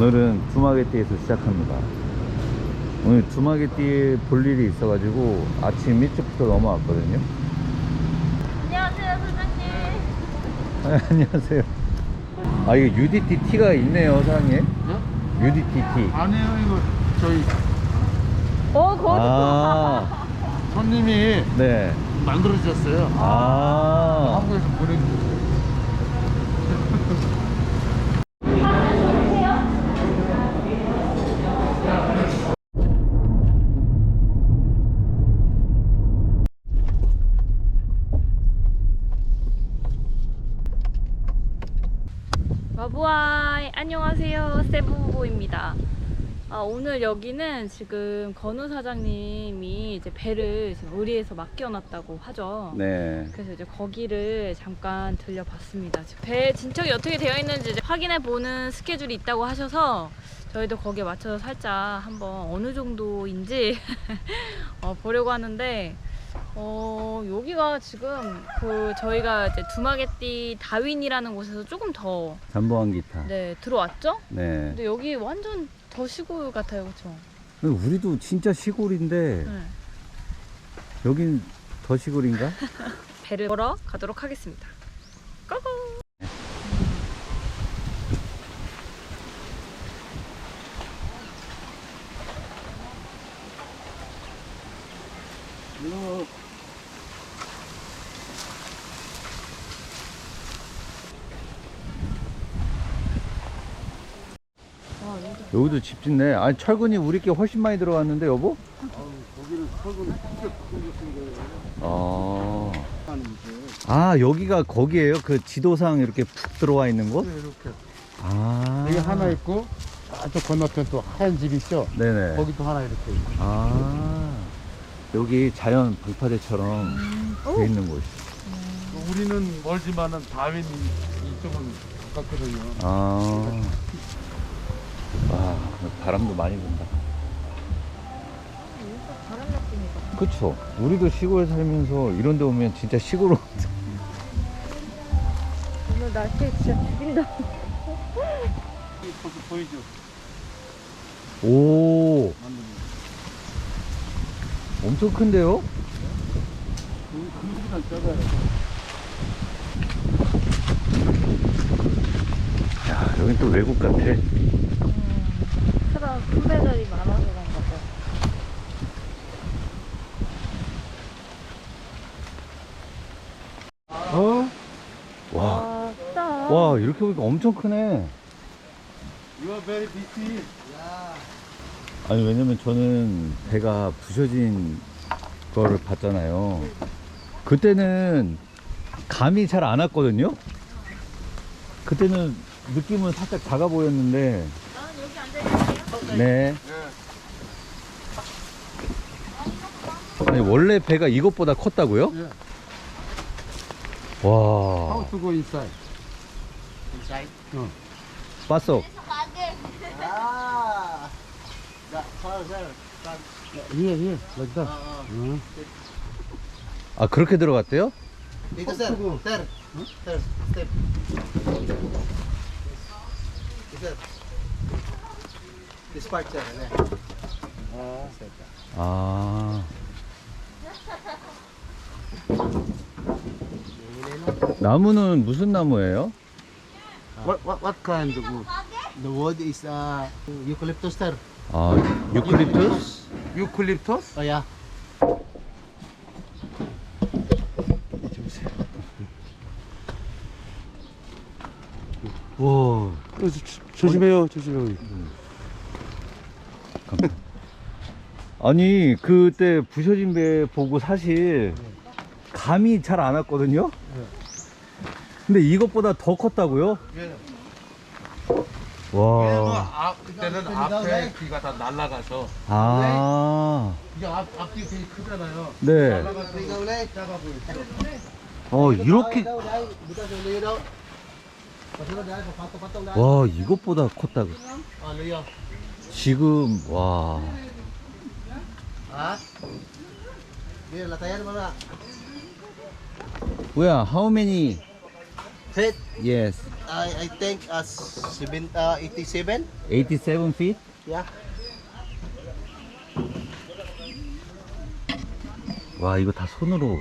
오늘은 두마게띠에서 시작합니다. 오늘 두마게띠에 볼 일이 있어가지고 아침 일찍부터 넘어왔거든요. 안녕하세요, 사장님. 아, 안녕하세요. 아, 이게 UDT T가 있네요, 사장님. 네? UDT T. 아니에요 이거 저희 어, 거기 아, 손님이 네. 만들어 주셨어요 아, 한국에서 보내주셨어요 마부아이 안녕하세요 세부부입니다 아, 오늘 여기는 지금 건우 사장님이 이제 배를 지금 의리에서 맡겨놨다고 하죠 네. 그래서 이제 거기를 잠깐 들려봤습니다 지금 배 진척이 어떻게 되어 있는지 이제 확인해 보는 스케줄이 있다고 하셔서 저희도 거기에 맞춰서 살짝 한번 어느 정도인지 어, 보려고 하는데 어, 여기가 지금 그 저희가 이제 두마게띠 다윈이라는 곳에서 조금 더 잠보한 기타. 네, 들어왔죠? 네. 근데 여기 완전 더 시골 같아요, 그렇죠? 우리도 진짜 시골인데 네. 여긴 더 시골인가? 배를 걸어 가도록 하겠습니다. 고고! 와, 여기 여기도 집 짓네. 아니 철근이 우리께 훨씬 많이 들어갔는데 여보? 거기는 설거지 크게 바꿔줬은 거예요 아. 게아 여기가 거기에요? 그 지도상 이렇게 푹 들어와 있는 곳? 네, 이렇게 아. 여기 하나 있고 저쪽 건너편 또 하얀 집 있죠 네네. 거기도 하나 이렇게 있고 아. 여기 자연 방파제처럼 돼 있는 곳이. 우리는 멀지만은 다윈 이쪽은 가깝거든요 아. 와, 바람도 많이 분다. 여기서 바람 느낌이다. 그쵸. 우리도 시골에 살면서 이런 데 오면 진짜 시골 온- 오늘 날씨 진짜 죽인다. 이 벌써 보이죠 오, 엄청 큰데요? 집이랑 작아요 야, 여긴 또 외국 같아. 사람 큰 배들이 많아서 그런가 봐. 어? 와, 와. 와, 이렇게 보니까 엄청 크네. You are very busy 아니, 왜냐면 저는 배가 부셔진 거를 봤잖아요. 그때는 감이 잘 안 왔거든요? 그때는 느낌은 살짝 작아 보였는데, 나는 여기 앉아있을게요. 네. 아니, 원래 배가 이것보다 컸다고요? 예. 와, How to go inside? Inside? 어. 봤어. Here, here, like that. 어. 아, 그렇게 들어갔대요? Dito sir, sir, sir, step. Sir. This Ah, sir. 아. 나무는 무슨 나무예요? What what what kind of wood? The wood is uh eucalyptus sir. 아, 유클립투스? Eucalyptus? Oh yeah. 와, 어, 조심해요, 조심해요. 아니 그때 부셔진 배 보고 사실 감이 잘 안 왔거든요. 근데 이것보다 더 컸다고요? 와, 앞, 그때는 앞에 귀가 다 날아가서 아, 이게 앞, 앞뒤 되게 크잖아요. 네. 날아가서 Ikaw ulit. 작아 보여. 어 이렇게. 와 이것보다 컸다고. Luyo. 지금 와. 뭐야? How many Feet, Yes. I, I think uh, seven, uh, 87. 87 feet? Yeah. 와, 이거 다 손으로.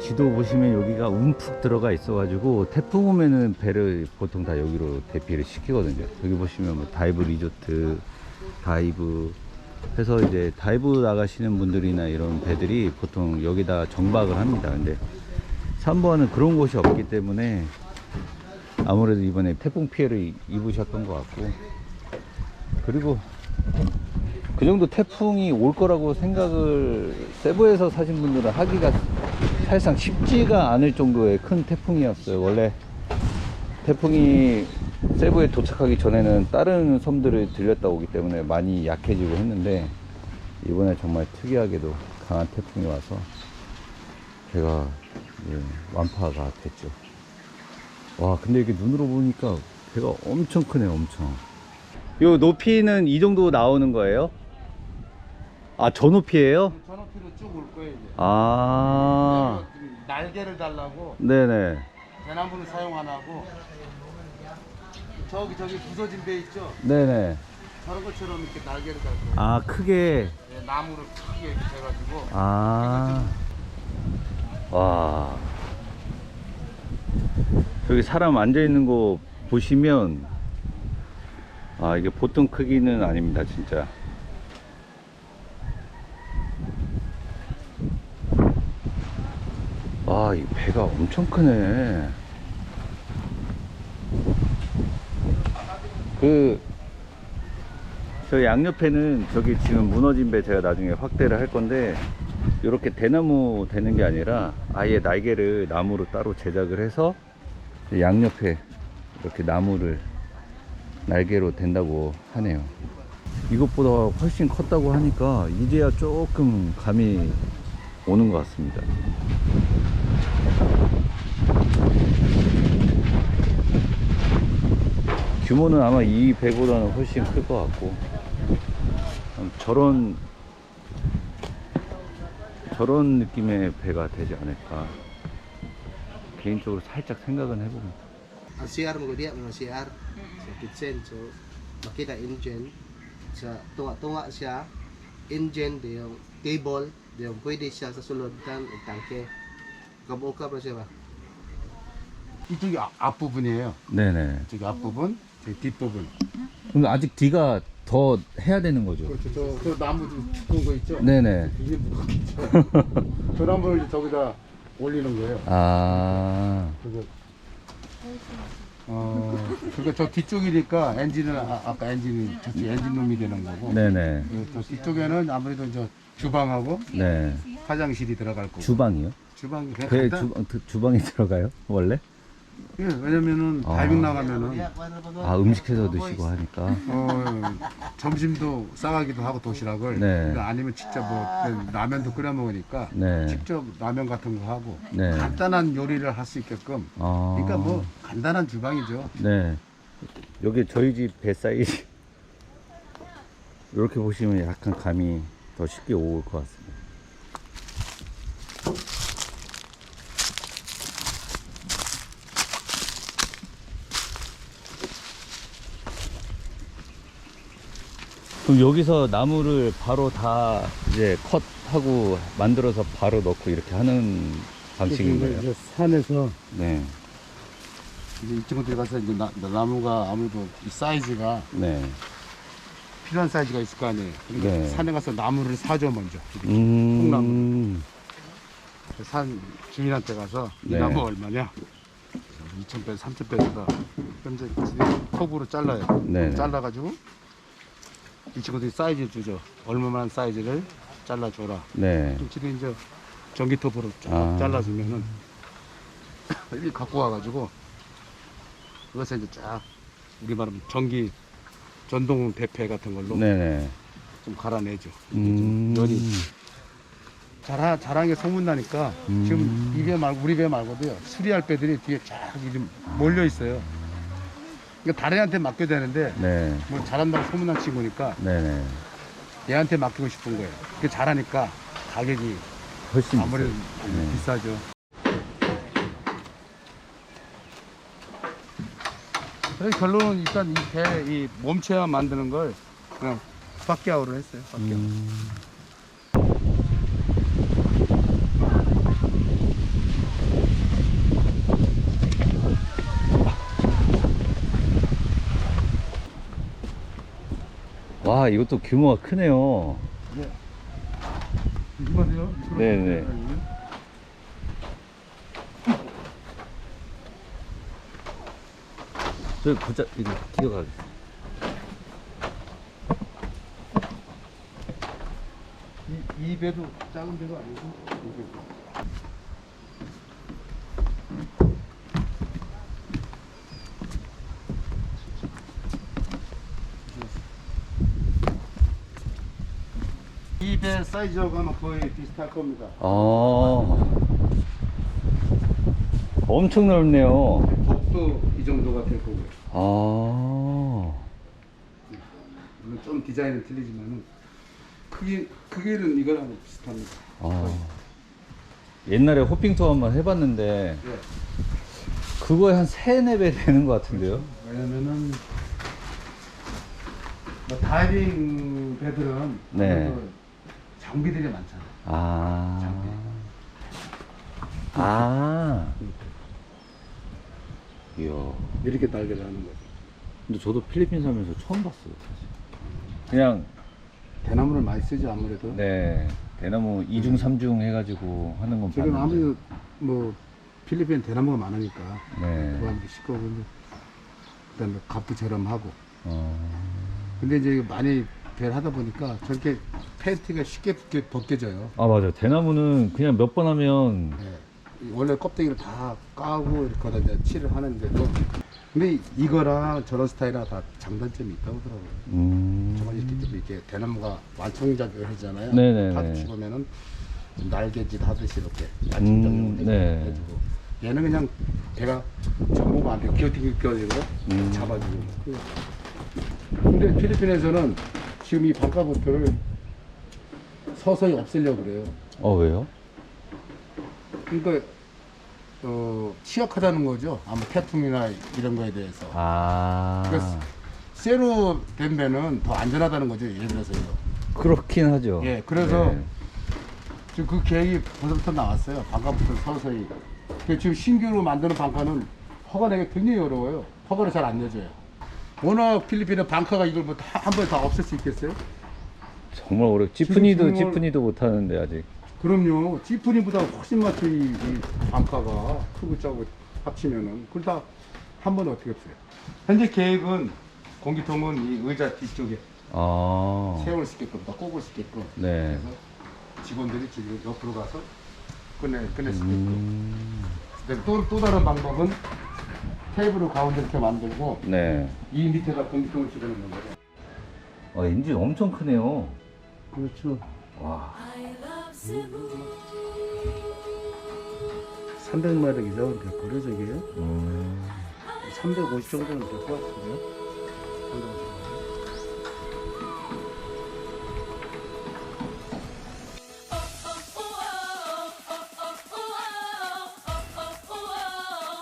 지도 보시면 여기가 움푹 들어가 있어가지고 태풍 오면은 배를 보통 다 여기로 대피를 시키거든요. 여기 보시면 뭐 다이브 리조트, 다이브 해서 이제 다이브 나가시는 분들이나 이런 배들이 보통 여기다 정박을 합니다. 근데 3번은 그런 곳이 없기 때문에 아무래도 이번에 태풍 피해를 입으셨던 것 같고 그리고 그 정도 태풍이 올 거라고 생각을 세부에서 사신 분들은 하기가 사실상 쉽지가 않을 정도의 큰 태풍이었어요. 원래 태풍이 세부에 도착하기 전에는 다른 섬들을 들렸다 오기 때문에 많이 약해지고 했는데 이번에 정말 특이하게도 강한 태풍이 와서 예, 완파가 됐죠. 와 근데 이게 눈으로 보니까 배가 엄청 크네요 엄청 요 높이는 이 정도 나오는 거예요? 아 저 높이에요? 저 높이로 쭉 올 거예요, 이제. 아 날개를 달라고 네네 대나무는 사용 안 하고 저기 저기 부서진 배 있죠? 네네 저런 것처럼 이렇게 날개를 달고 아 크게 예, 나무를 크게 이렇게 해가지고 아. 와. 저기 사람 앉아 있는 거 보시면 아, 이게 보통 크기는 아닙니다, 진짜. 아, 이 배가 엄청 크네. 그, 저 양옆에는 저기 지금 무너진 배 제가 나중에 확대를 할 건데 이렇게 대나무 되는 게 아니라 아예 날개를 나무로 따로 제작을 해서 양옆에 이렇게 나무를 날개로 된다고 하네요. 이것보다 훨씬 컸다고 하니까 이제야 조금 감이 오는 것 같습니다. 규모는 아마 이 배보다는 훨씬 클 것 같고 음, 저런 저런 느낌의 배가 되지 않을까 개인적으로 살짝 생각은 해봅니다 CR dia mga CR kitchen so makita engine sa tunga-tunga siya engine di yung table yung pwede siya sa sulod kan ug tangke kabuka pa siya ba 이쪽이 앞, 앞부분이에요. 네네 이쪽이 앞부분, 저기 뒷부분. 그럼 아직 뒤가 더 해야 되는 거죠 그렇죠. 저, 저 나무 좀 두꺼운 거 있죠? 네네 이게 뭐, 저, 저 나무를 이제 저기다 올리는 거예요. 아 그거, 어, 그거 저 뒤쪽이니까 엔진은, 아, 아까 엔진이, 저쪽 엔진 룸이 되는 거고. 네네 그, 저 뒤쪽에는 아무래도 이제 주방하고 네 화장실이 들어갈 거고. 주방이요? 주방이 그냥 배 간단- 주방, 드- 주방에 들어가요? 원래? 예, 왜냐면은 아. 다이빙 나가면은 아 음식해서 드시고 하니까 어, 점심도 싸가기도 하고 도시락을 네. 그러니까 아니면 직접 뭐 라면도 끓여 먹으니까 네. 직접 라면 같은 거 하고 네. 간단한 요리를 할 수 있게끔 아. 그러니까 뭐 간단한 주방이죠. 네. 여기 저희 집 배 사이즈. 이렇게 보시면 약간 감이 더 쉽게 올 것 같습니다. 그럼 여기서 나무를 바로 다 이제 컷하고 만들어서 바로 넣고 이렇게 하는 방식인 거예요? 이제 산에서 네. 이제 이쪽으로 들어가서 이제 나, 나무가 아무래도 이 사이즈가 네. 필요한 사이즈가 있을 거 아니에요. 그러니까 네. 산에 가서 나무를 사줘 먼저. 음. 산 주인한테 가서 이 네. 나무 얼마냐? 2,000배, 3,000배에다 현재 톱으로 잘라요. 네. 잘라가지고 이 친구들이 사이즈 주죠. 얼마만 사이즈를 잘라줘라. 네. 그럼 지금 이제 전기톱으로 쫙 아. 잘라주면은 여기 갖고 와가지고 그것에 이제 쫙 우리 말하면 전기 전동 대패 같은 걸로 네네. 좀 갈아내죠. 음. 연이 자라 자란 게 소문 나니까 음. 지금 이 배 말고 우리 배 말고도요 수리할 배들이 뒤에 쫙좀 몰려 있어요. 그러니까 다른 애한테 맡겨야 되는데 네. 뭐 잘한다고 소문난 친구니까 네네. 얘한테 맡기고 싶은 거예요. 그 잘하니까 가격이 훨씬 아무래도. 네. 비싸죠. 그래서 결론은 일단 이 배 이 몸체와 만드는 걸 그냥 스파키아우로 했어요. 스파키아우. 음. 와 이것도 규모가 크네요. 이거세요? 네네. 저 부자 이거 기어가. 이, 이 배도 작은 배가 아니고 이 배도. 이 배 사이즈하고 아마 거의 비슷할 겁니다. 아 엄청 넓네요. 복도 이 정도가 될 거고요. 아 물론 좀 디자인은 틀리지만은 크기 크기는 이거랑 비슷합니다. 아. 옛날에 호핑 투어 한번 해봤는데 예. 그거에 한 세네 배 되는 것 같은데요. 왜냐면은 뭐 다이빙 배들은 네. 아무래도 장비들이 많잖아요. 아. 아. 이야. 이렇게 날개를 하는 거죠. 근데 저도 필리핀 살면서 처음 봤어요. 사실. 그냥 대나무를 많이 쓰죠 아무래도. 네 대나무 2중 3중 해가지고 하는 건 지금 봤는데. 아무래도 뭐 필리핀 대나무가 많으니까 네. 그거 쉽고 근데 그다음에 값도 저렴하고. 어. 근데 이제 많이 배를 하다 보니까 저렇게 팬티가 쉽게 벗겨, 벗겨져요. 아 맞아. 대나무는 그냥 몇 번 하면 네. 원래 껍데기를 다 까고 이제 칠을 하는데도 근데 이거랑 저런 스타일이랑 다 장단점이 있다고 하더라고요. 음. 저건 이렇게 좀 이렇게 대나무가 완충작용을 하잖아요. 네네네. 파도 치고면은 날개짓 하듯이 이렇게 음, 완충작용을 네. 해주고 얘는 그냥 배가 전부가 안 돼. 기어티기 껴가지고 음. 잡아주고. 근데 필리핀에서는 지금 이 방가보트를 서서히 없애려고 그래요. 어 왜요? 그러니까 어, 취약하다는 거죠. 아무 태풍이나 이런 거에 대해서. 아. 그래서 쇠로 된 배는 더 안전하다는 거죠. 예를 들어서요. 그렇긴 하죠. 예, 그래서 네. 지금 그 계획이 벌써부터 나왔어요. 방가부터 서서히. 그 지금 신규로 만드는 방가는 허가 내기 굉장히 어려워요. 허가를 잘 안 내줘요. 워낙 필리핀의 방카가 이걸 뭐한 번에 다 없앨 수 있겠어요? 정말 어려. 지프니도 지금 지프니도 못 하는데 아직. 그럼요. 지프니보다 훨씬 많죠. 이, 이 방카가 크고 작고 합치면은. 그걸 다 한 번에 어떻게 없어요? 현재 계획은 공기통은 이 의자 뒤쪽에 아. 세울 수 있게끔, 다 꼽을 수 있게끔. 네. 그래서 직원들이 지금 옆으로 가서 끝내, 끝낼 수 있게끔. 음. 또, 또 다른 방법은 테이블을 가운데 이렇게 만들고 네. 이 밑에다 공기통을 집어넣는 거죠. 어, 엔진 엄청 크네요. 그렇죠. 와. 300마력이죠. 100%죠, 저게. 음. 350 정도는 될 것 같은데요. 350.